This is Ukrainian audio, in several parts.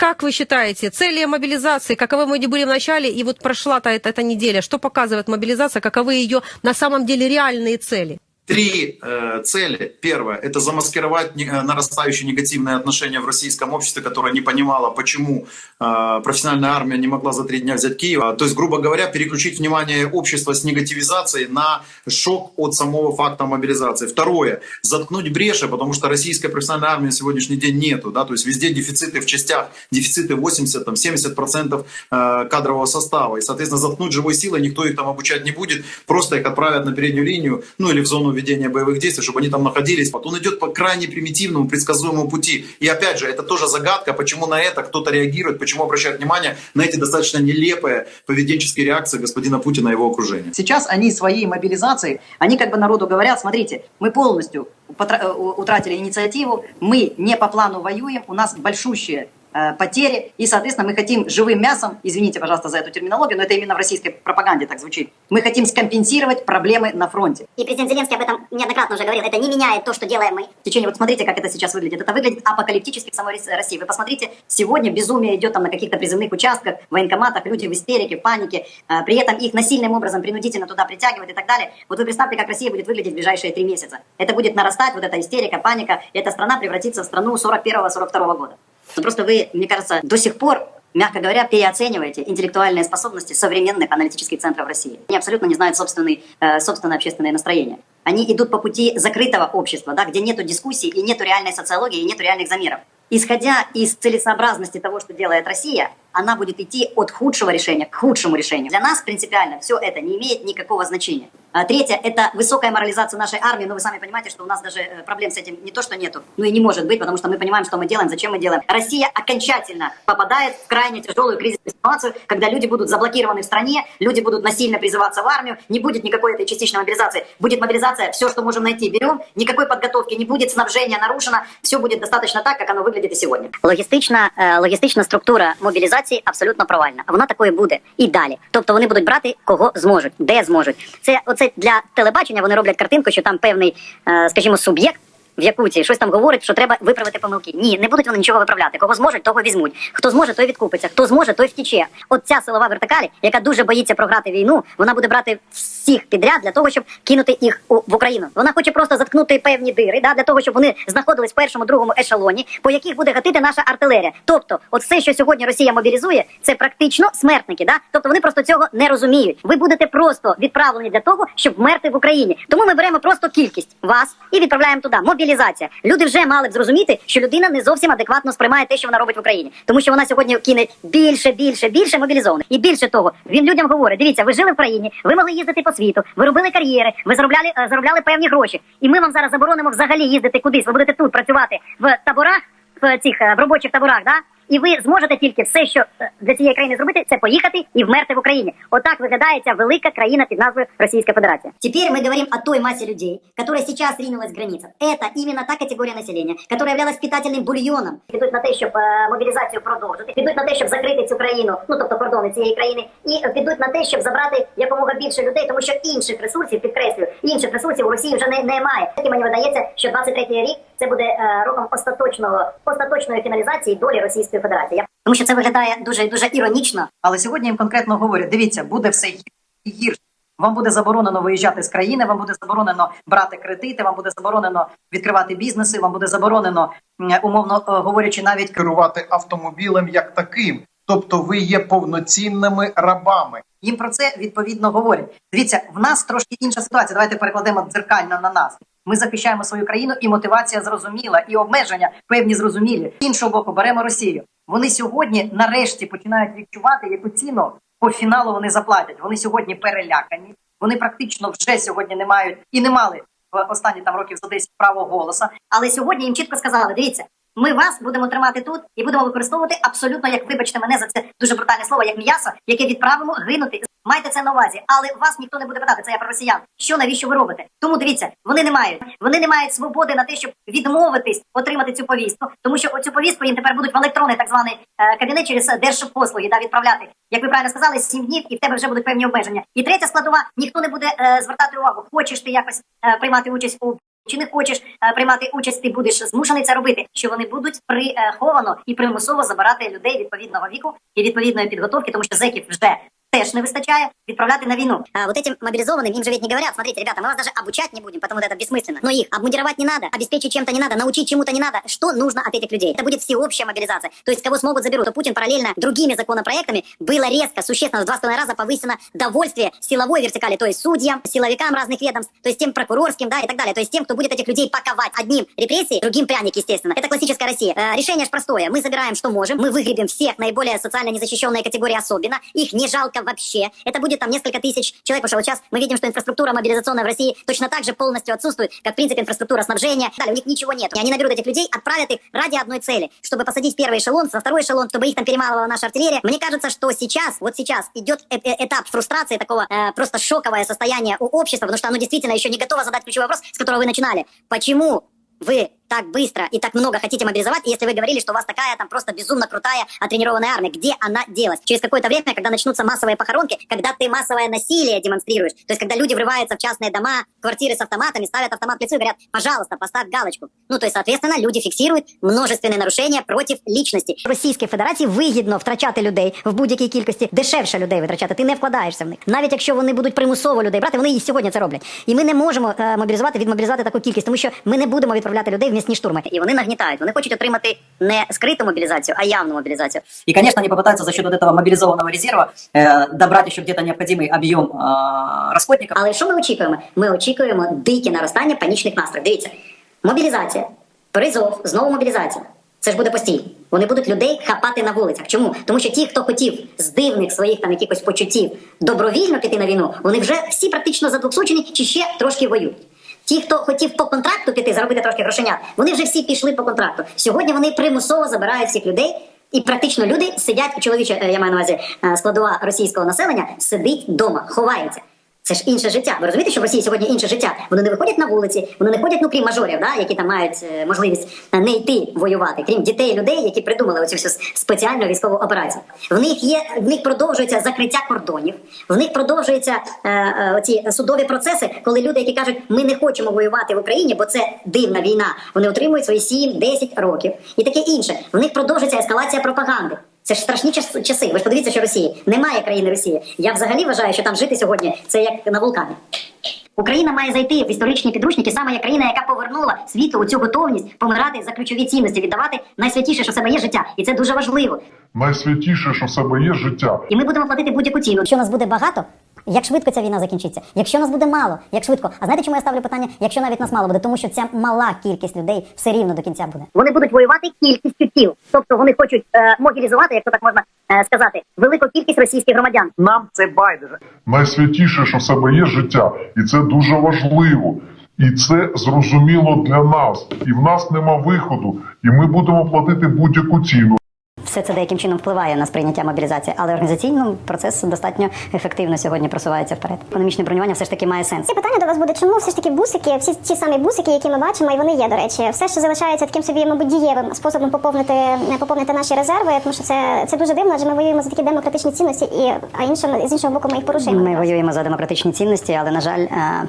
Как вы считаете, цели мобилизации, каковы мы были в начале, и вот прошла-то эта, эта неделя, что показывает мобилизация, каковы ее на самом деле реальные цели? Три э, цели. Первое – это замаскировать не, э, нарастающее негативное отношение в российском обществе, которое не понимало, почему э, профессиональная армия не могла за три дня взять Киев. А, то есть, грубо говоря, переключить внимание общества с негативизацией на шок от самого факта мобилизации. Второе – заткнуть бреши, потому что российской профессиональной армии на сегодняшний день нету. Да? То есть, везде дефициты в частях, дефициты 80-70% э, кадрового состава. И, соответственно, заткнуть живой силой никто их там обучать не будет. Просто их отправят на переднюю линию, ну или в зону ведения боевых действий, чтобы они там находились. Вот он идет по крайне примитивному, предсказуемому пути. И опять же, это тоже загадка, почему на это кто-то реагирует, почему обращают внимание на эти достаточно нелепые поведенческие реакции господина Путина и его окружения. Сейчас они своей мобилизацией, они как бы народу говорят, смотрите, мы полностью потра- утратили инициативу, мы не по плану воюем, у нас большущие э, потери, и, соответственно, мы хотим живым мясом, извините, пожалуйста, за эту терминологию, но это именно в российской пропаганде так звучит, мы хотим скомпенсировать проблемы на фронте. И президент Зеленский об этом неоднократно уже говорил. Это не меняет то, что делаем мы. В течение, вот смотрите, как это сейчас выглядит. Это выглядит апокалиптически в самой Рос- России. Вы посмотрите, сегодня безумие идет там на каких-то призывных участках, в военкоматах, люди в истерике, в панике, а, при этом их насильным образом принудительно туда притягивают и так далее. Вот вы представьте, как Россия будет выглядеть в ближайшие три месяца. Это будет нарастать, вот эта истерика, паника, и эта страна превратится в страну 41-42 года. Ну, просто вы, мне кажется, до сих пор мягко говоря, переоцениваете интеллектуальные способности современных аналитических центров России. Они абсолютно не знают собственный, э, собственное общественное настроение. Они идут по пути закрытого общества, да, где нету дискуссий и нету реальной социологии, и нету реальных замеров. Исходя из целесообразности того, что делает Россия, она будет идти от худшего решения к худшему решению. Для нас принципиально все это не имеет никакого значения. А третье – это высокая морализация нашей армии. Но вы сами понимаете, что у нас даже э, проблем с этим не то, что нету, ну и не может быть, потому что мы понимаем, что мы делаем, зачем мы делаем. Россия окончательно попадает в крайне тяжелую кризисную ситуацию, когда люди будут заблокированы в стране, люди будут насильно призываться в армию, не будет никакой этой частичной мобилизации. Будет мобилизация, все, что можем найти, берем, никакой подготовки не будет, снабжение нарушено, все будет достаточно так, как оно выглядит и сегодня. Логістична, е, логістична структура мобілізації абсолютно провальна. Вона такою буде і далі. Тобто вони будуть брати кого зможуть, де зможуть. Це оце для телебачення. Вони роблять картинку, що там певний, е, скажімо, суб'єкт. В Якуті щось там говорить, що треба виправити помилки. Ні, не будуть вони нічого виправляти. Кого зможуть, того візьмуть. Хто зможе, той відкупиться. Хто зможе, той втіче. От ця силова вертикаль, яка дуже боїться програти війну, вона буде брати всіх підряд для того, щоб кинути їх у, в Україну. Вона хоче просто заткнути певні дири, да, для того, щоб вони знаходились в першому, другому ешелоні, по яких буде гатити наша артилерія. Тобто, от все, що сьогодні Росія мобілізує, це практично смертники. Да? Тобто вони просто цього не розуміють. Ви будете просто відправлені для того, щоб вмерти в Україні. Тому ми беремо просто кількість вас і відправляємо туди. Мобілізація. Люди вже мали б зрозуміти, що людина не зовсім адекватно сприймає те, що вона робить в Україні, тому що вона сьогодні кине більше, більше, більше мобілізованих. І більше того, він людям говорить: дивіться, ви жили в країні, ви могли їздити по світу, ви робили кар'єри, ви заробляли, е, заробляли певні гроші. І ми вам зараз заборонимо взагалі їздити кудись. Ви будете тут працювати в таборах, в цих е, в робочих таборах, да? І ви зможете тільки все, що е, для цієї країни зробити, це поїхати і вмерти в Україні. Отак виглядає ця велика країна під назвою Російська Федерація. Теперь мы говорим о той массе людей, которая сейчас ринулась к границам. Это именно та категория населения, которая являлась питательним бульйоном. Підуть на те, щоб е, мобілізацію продовжити, підуть на те, щоб закрити цю країну, ну тобто кордони цієї країни, і е, підуть на те, щоб забрати якомога більше людей, тому що інших ресурсів, підкреслюю, інших ресурсів у Росії вже не, немає. І мені видається, що 23-й рік це буде е, роком остаточного остаточної фіналізації долі Російської Федерації. Я- Тому що це виглядає дуже дуже іронічно. Але сьогодні їм конкретно говорять: дивіться, буде все гірше. Вам буде заборонено виїжджати з країни, вам буде заборонено брати кредити, вам буде заборонено відкривати бізнеси, вам буде заборонено, умовно е, говорячи, навіть керувати автомобілем як таким. Тобто ви є повноцінними рабами. їм про це відповідно говорять. Дивіться, в нас трошки інша ситуація. Давайте перекладемо дзеркально на нас. Ми захищаємо свою країну, і мотивація зрозуміла, і обмеження певні зрозумілі. З іншого боку, беремо Росію. Вони сьогодні нарешті починають відчувати, яку ціну по фіналу вони заплатять. Вони сьогодні перелякані. Вони практично вже сьогодні не мають і не мали в останні там років за 10 право голоса. Але сьогодні їм чітко сказали: дивіться, ми вас будемо тримати тут і будемо використовувати абсолютно, як вибачте мене за це дуже брутальне слово, як м'ясо, яке відправимо гинути. Майте це на увазі, але вас ніхто не буде питати. Це я про росіян. Що навіщо ви робите? Тому дивіться, вони не мають. Вони не мають свободи на те, щоб відмовитись отримати цю повістку, тому що оцю повістку їм тепер будуть в електронний так званий е, кабінет через держпослуги да, відправляти. Як ви правильно сказали, сім днів, і в тебе вже будуть певні обмеження. І третя складова ніхто не буде е, звертати увагу. Хочеш ти якось е, приймати участь у чи не хочеш е, приймати участь, ти будеш змушений це робити. Що вони будуть приховано і примусово забирати людей відповідного віку і відповідної підготовки, тому що зеків вже теж не вистачає відправляти на війну. А вот этим мобилизованным им же ведь не говорят, смотрите, ребята, мы вас даже обучать не будем, потому что это бессмысленно. Но их обмундировать не надо, обеспечить чем-то не надо, научить чему-то не надо. Что нужно от этих людей? Это будет всеобщая мобилизация. То есть кого смогут заберут. То Путин параллельно другими законопроектами было резко, существенно, в два с половиной раза повысено довольствие силовой вертикали, то есть судьям, силовикам разных ведомств, то есть тем прокурорским, да, и так далее. То есть тем, кто будет этих людей паковать. Одним репрессии, другим пряник, естественно. Это классическая Россия. Э, решение же простое. Мы забираем, что можем, мы выгребем всех наиболее социально незащищенные категории особенно. Их не жалко вообще. Это будет там несколько тысяч человек, потому что вот сейчас мы видим, что инфраструктура мобилизационная в России точно так же полностью отсутствует, как, в принципе, инфраструктура снабжения. Далее, у них ничего нет. И они наберут этих людей, отправят их ради одной цели, чтобы посадить первый эшелон, во второй эшелон, чтобы их там перемалывала наша артиллерия. Мне кажется, что сейчас, вот сейчас идет э- э- этап фрустрации, такого э, просто шоковое состояние у общества, потому что оно действительно еще не готово задать ключевой вопрос, с которого вы начинали. Почему вы так быстро и так много хотите мобилизовать, и если вы говорили, что у вас такая там просто безумно крутая оттренированная армия, где она делась? Через какое-то время, когда начнутся массовые похоронки, когда ты массовое насилие демонстрируешь, то есть когда люди врываются в частные дома, квартиры с автоматами, ставят автомат к лицу и говорят, пожалуйста, поставь галочку. Ну, то есть, соответственно, люди фіксують множественні нарушення проти лічності. Російській Федерації вигідно втрачати людей в будь-якій кількості, дешевше людей витрачати. Ти не вкладаєшся в них. Навіть якщо вони будуть примусово людей брати, вони і сьогодні це роблять. І ми не можемо е, мобілізувати, відмобілізувати таку кількість, тому що ми не будемо відправляти людей в місні штурми. І вони нагнітають. Вони хочуть отримати не скриту мобілізацію, а явну мобілізацію. И, конечно, они попытаются за счет вот этого мобилизованного резерва э, добрать еще где-то необходимый объем э, расходников. Але що ми очікуємо? Ми очікуємо дике наростання панічних настроїв. Дивіться, мобілізація, призов, знову мобілізація. Це ж буде постійно. Вони будуть людей хапати на вулицях. Чому? Тому що ті, хто хотів з дивних своїх там якихось почуттів добровільно піти на війну, вони вже всі практично задоксучені чи ще трошки воюють. Ті, хто хотів по контракту піти, заробити трошки грошенят, вони вже всі пішли по контракту. Сьогодні вони примусово забирають всіх людей. І практично люди сидять чоловіче, е, я маю на увазі е, складова російського населення, сидить вдома, ховається. Це ж інше життя. Ви розумієте, що в Росії сьогодні інше життя? Вони не виходять на вулиці, вони не ходять, ну крім мажорів, да, які там мають е, можливість е, не йти воювати, крім дітей, людей, які придумали оцю всю спеціальну військову операцію. В них є в них продовжується закриття кордонів, в них продовжуються е, е, оці судові процеси, коли люди, які кажуть, ми не хочемо воювати в Україні, бо це дивна війна. Вони отримують свої 7-10 років і таке інше. В них продовжується ескалація пропаганди. Це ж страшні час- часи. Ви ж подивіться, що Росії немає країни Росії. Я взагалі вважаю, що там жити сьогодні це як на вулкані. Україна має зайти в історичні підручники саме як країна, яка повернула світу у цю готовність помирати за ключові цінності, віддавати найсвятіше, що в себе є життя, і це дуже важливо. Найсвятіше, що в себе є життя. І ми будемо платити будь-яку ціну. Якщо нас буде багато, як швидко ця війна закінчиться? Якщо нас буде мало, як швидко? А знаєте, чому я ставлю питання? Якщо навіть нас мало буде, тому що ця мала кількість людей все рівно до кінця буде. Вони будуть воювати кількістю тіл, тобто вони хочуть е, мобілізувати, якщо так можна е, сказати, велику кількість російських громадян. Нам це байдуже. Найсвятіше, що в себе є життя, і це дуже важливо. І це зрозуміло для нас. І в нас нема виходу, і ми будемо платити будь-яку ціну. Все це деяким чином впливає на сприйняття мобілізації, але організаційно процес достатньо ефективно сьогодні просувається вперед. Економічне бронювання все ж таки має сенс. Це питання до вас буде, чому все ж таки бусики, всі ті самі бусики, які ми бачимо, і вони є, до речі, все ще залишається таким собі, мабуть, дієвим способом поповнити, поповнити наші резерви, тому що це, це дуже дивно, адже ми воюємо за такі демократичні цінності, і а іншим з іншого боку ми їх порушуємо. Ми воюємо за демократичні цінності, але на жаль, е,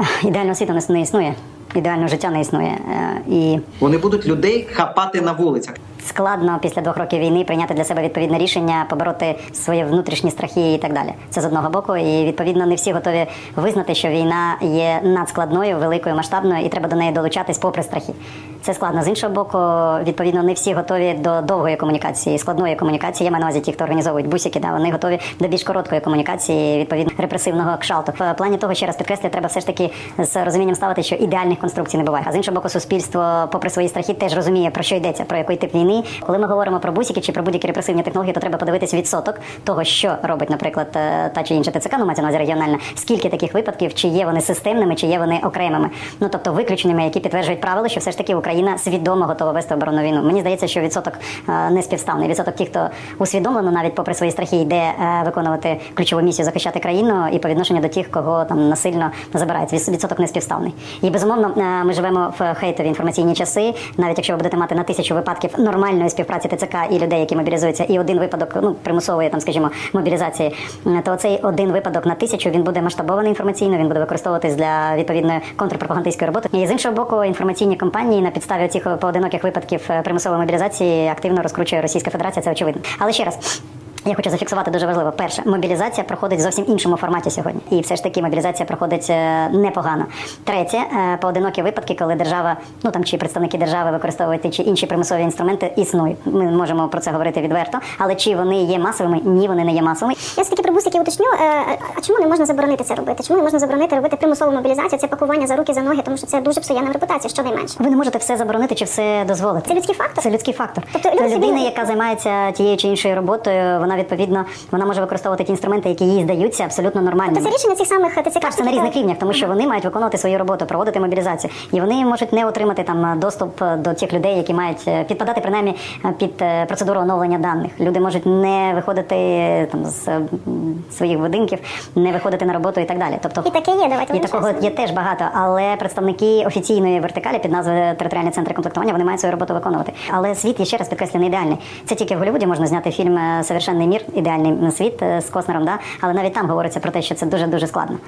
е, ідеального світу не- існує. Ідеального життя не існує. Е, І Вони будуть людей хапати на вулицях. Складно після двох років війни прийняти для себе відповідне рішення, побороти свої внутрішні страхи і так далі. Це з одного боку, і відповідно не всі готові визнати, що війна є надскладною, великою, масштабною, і треба до неї долучатись попри страхи. Це складно з іншого боку. Відповідно, не всі готові до довгої комунікації, складної комунікації. Я маю на увазі ті, хто організовують бусики, да вони готові до більш короткої комунікації, відповідно репресивного кшалту. В плані того, ще раз підкреслю, треба все ж таки з розумінням ставити, що ідеальних конструкцій не буває. А з іншого боку, суспільство, попри свої страхи, теж розуміє про що йдеться, про який тип війни. Коли ми говоримо про бусики чи про будь-які репресивні технології, то треба подивитись відсоток того, що робить, наприклад, е, та чи інша ТЦК, ну мається на увазі регіональна, скільки таких випадків, чи є вони системними, чи є вони окремими. Ну тобто виключеними, які підтверджують правило, що все ж таки Україна. свідомо готова вести оборонну війну. Мені здається, що відсоток е, не співставний. Відсоток тих, хто усвідомлено, навіть попри свої страхи, йде е, виконувати ключову місію захищати країну, і по відношенню до тих, кого там насильно забирають. Відс- Відсоток не співставний. І безумовно, ми живемо в хейтові інформаційні часи. Навіть якщо ви будете мати на тисячу випадків нормальної співпраці ТЦК і людей, які мобілізуються, і один випадок ну примусової там, скажімо, мобілізації, то цей один випадок на тисячу він буде масштабований інформаційно, він буде використовуватись для відповідної контрпропагандистської роботи. І з іншого боку, інформаційні компанії на підставі цих поодиноких випадків е, примусової мобілізації активно розкручує Російська Федерація. Це очевидно. Але ще раз. Я хочу зафіксувати дуже важливо. Перше, мобілізація проходить в зовсім іншому форматі сьогодні, і все ж таки мобілізація проходить е, непогано. Третє, е, поодинокі випадки, коли держава, ну там чи представники держави використовують ті чи інші примусові інструменти, існують. Ми можемо про це говорити відверто, але чи вони є масовими? Ні, вони не є масовими. Я все-таки про бусики уточню. Е, А чому не можна заборонити це робити? Чому не можна заборонити робити примусову мобілізацію? Це пакування за руки, за ноги, тому що це дуже псує нам репутацію, щонайменше. Ви не можете все заборонити чи все дозволити. Це людський фактор? Це людський фактор. Тобто люди Це собі людина, яка займається тією чи іншою роботою, вона відповідно вона може використовувати ті інструменти, які їй здаються абсолютно нормальними. Тобто це рішення цих самих ТЦК. Так, це на різних рівнях, тому що вони мають виконувати свою роботу, проводити мобілізацію, і вони можуть не отримати там доступ до тих людей, які мають е, підпадати принаймні е, під е, процедуру оновлення даних. Люди можуть не виходити е, там з е, своїх будинків, не виходити на роботу і так далі. Тобто І таке є, давайте і такого є теж багато, але представники офіційної вертикалі під назвою територіальні центри комплектування вони мають свою роботу виконувати. Але світ є ще раз підкреслю, не ідеальний. Це тільки в Голлівуді можна зняти фільм е, Совершенний мір, ідеальний світ е, з Коснером, да? але навіть там говориться про те, що це дуже дуже складно.